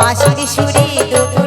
বাঁশির সুরে